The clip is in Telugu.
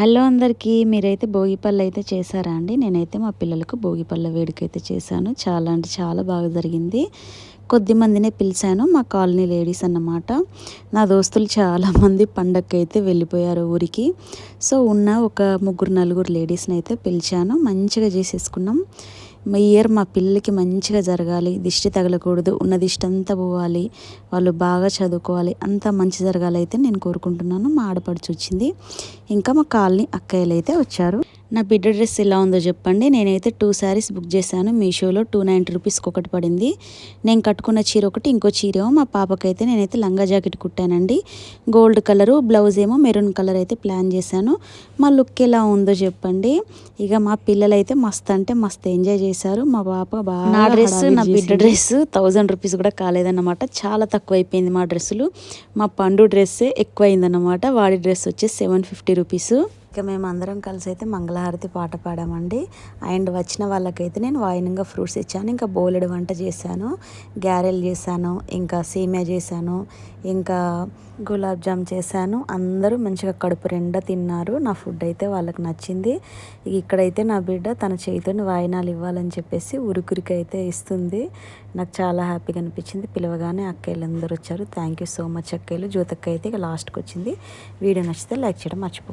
హలో అందరికీ మీరైతే భోగిపళ్ళు అయితే చేశారా అండి? నేనైతే మా పిల్లలకు భోగిపళ్ళ వేడుక అయితే చేశాను. చాలా అంటే చాలా బాగా జరిగింది. కొద్ది మందినే పిలిచాను మా కాలనీ లేడీస్ అన్నమాట. నా దోస్తులు చాలామంది పండగకి అయితే వెళ్ళిపోయారు ఊరికి. సో ఉన్న ఒక ముగ్గురు నలుగురు లేడీస్ని అయితే పిలిచాను. మంచిగా చేసేసుకున్నాం. ఈ ఇయర్ మా పిల్లలకి మంచిగా జరగాలి దిష్టి తగలకూడదు ఉన్న దిష్టి అంతా పోవాలి వాళ్ళు బాగా చదువుకోవాలి అంతా మంచి జరగాలి అయితే నేను కోరుకుంటున్నాను. మా ఆడపడుచు వచ్చింది. ఇంకా మా కాలనీ అక్కయ్యలు అయితే వచ్చారు. నా బిడ్డ డ్రెస్ ఎలా ఉందో చెప్పండి. నేనైతే టూ శారీస్ బుక్ చేశాను. మీషోలో టూ నైంటీ రూపీస్కి ఒకటి పడింది. నేను కట్టుకున్న చీర ఒకటి ఇంకో చీర ఏమో మా పాపకైతే నేనైతే లంగా జాకెట్ కుట్టానండి. గోల్డ్ కలరు బ్లౌజ్ ఏమో మెరూన్ కలర్ అయితే ప్లాన్ చేశాను. మా లుక్ ఎలా ఉందో చెప్పండి. ఇక మా పిల్లలు అయితే మస్తు అంటే మస్తు ఎంజాయ్ చేశారు. మా పాప బాగా నా డ్రెస్ నా బిడ్డ డ్రెస్ థౌజండ్ రూపీస్ కూడా కాలేదన్నమాట. చాలా తక్కువ అయిపోయింది మా డ్రెస్సులు. మా పండు డ్రెస్సే ఎక్కువ అయిందన్నమాట వాడి డ్రెస్ వచ్చేసి సెవెన్ ఫిఫ్టీ రూపీస్. ఇక మేము అందరం కలిసి అయితే మంగళహారతి పాట పాడామండి. అండ్ వచ్చిన వాళ్ళకైతే నేను వాయినంగా ఫ్రూట్స్ ఇచ్చాను ఇంకా బోలెడు వంట చేశాను గ్యారెల్ చేశాను ఇంకా సేమియా చేశాను ఇంకా గులాబ్ జామ్ చేశాను. అందరూ మంచిగా కడుపు రెండా తిన్నారు. నా ఫుడ్ అయితే వాళ్ళకి నచ్చింది. ఇక్కడైతే నా బిడ్డ తన చేతిని వాయినాలు ఇవ్వాలని చెప్పేసి ఉరుకురికి అయితే ఇస్తుంది. నాకు చాలా హ్యాపీగా అనిపించింది. పిలవగానే అక్కయ్యలు అందరూ వచ్చారు. థ్యాంక్ యూ సో మచ్ అక్కయ్యలు జ్యోతక్క అయితే ఇక లాస్ట్కి వచ్చింది. వీడియో నచ్చితే లైక్ చేయడం మర్చిపో